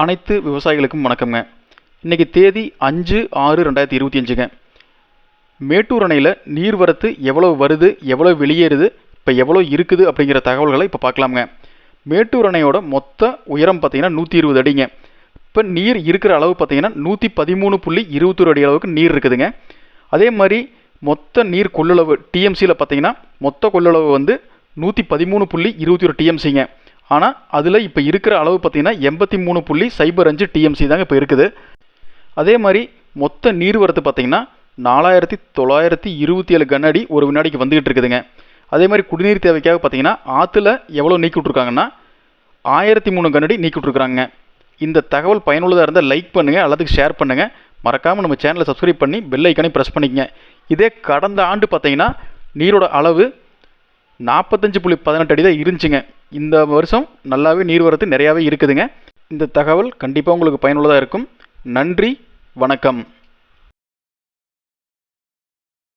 அனைத்து விவசாயிகளுக்கும் வணக்கங்க இன்றைக்கி தேதி அஞ்சு ஆறு ரெண்டாயிரத்தி இருபத்தி அஞ்சுங்க. மேட்டூர் அணையில் நீர்வரத்து எவ்வளோ வருது எவ்வளோ வெளியேறுது இப்போ எவ்வளோ இருக்குது அப்படிங்கிற தகவல்களை இப்போ பார்க்கலாமுங்க. மேட்டூர் அணையோட மொத்த உயரம் பார்த்தீங்கன்னா நூற்றி இருபது அடிங்க. இப்போ நீர் இருக்கிற அளவு பார்த்தீங்கன்னா நூற்றி பதிமூணு புள்ளி இருபத்தொரு அடி அளவுக்கு நீர் இருக்குதுங்க. அதே மாதிரி மொத்த நீர் கொள்ளளவு டிஎம்சியில் பார்த்தீங்கன்னா மொத்த கொள்ளளவு வந்து நூற்றி பதிமூணு புள்ளி இருபத்தி ஒரு டிஎம்சிங்க ஆனால் அதில் இப்போ இருக்கிற அளவு பார்த்தீங்கன்னா எண்பத்தி மூணு புள்ளி சைபர் அஞ்சு டிஎம்சி தாங்க இப்போ இருக்குது. அதே மாதிரி மொத்த நீர்வரத்து பார்த்தீங்கன்னா நாலாயிரத்தி தொள்ளாயிரத்தி இருபத்தி ஏழு கன அடி ஒரு வினாடிக்கு வந்துக்கிட்டு இருக்குதுங்க. அதே மாதிரி குடிநீர் தேவைக்காக பார்த்தீங்கன்னா ஆற்றுல எவ்வளோ நீக்கி விட்ருக்காங்கன்னா ஆயிரத்தி மூணு கனடி நீக்கி விட்ருக்குறாங்க இந்த தகவல் பயனுள்ளதாக இருந்தால் லைக் பண்ணுங்கள் எல்லாத்துக்கும் ஷேர் பண்ணுங்கள் மறக்காமல் நம்ம சேனலை சப்ஸ்கிரைப் பண்ணி பெல் ஐக்கானே ப்ரெஸ் பண்ணிக்கங்க. இதே கடந்த ஆண்டு பார்த்திங்கன்னா நீரோட அளவு நாற்பத்தஞ்சு புள்ளி பதினெட்டு அடி தான் இருந்துச்சுங்க. இந்த வருஷம் நல்லாவே நீர்வரத்து நிறையாவே இருக்குதுங்க. இந்த தகவல் கண்டிப்பாக உங்களுக்கு பயனுள்ளதாக இருக்கும். நன்றி வணக்கம்.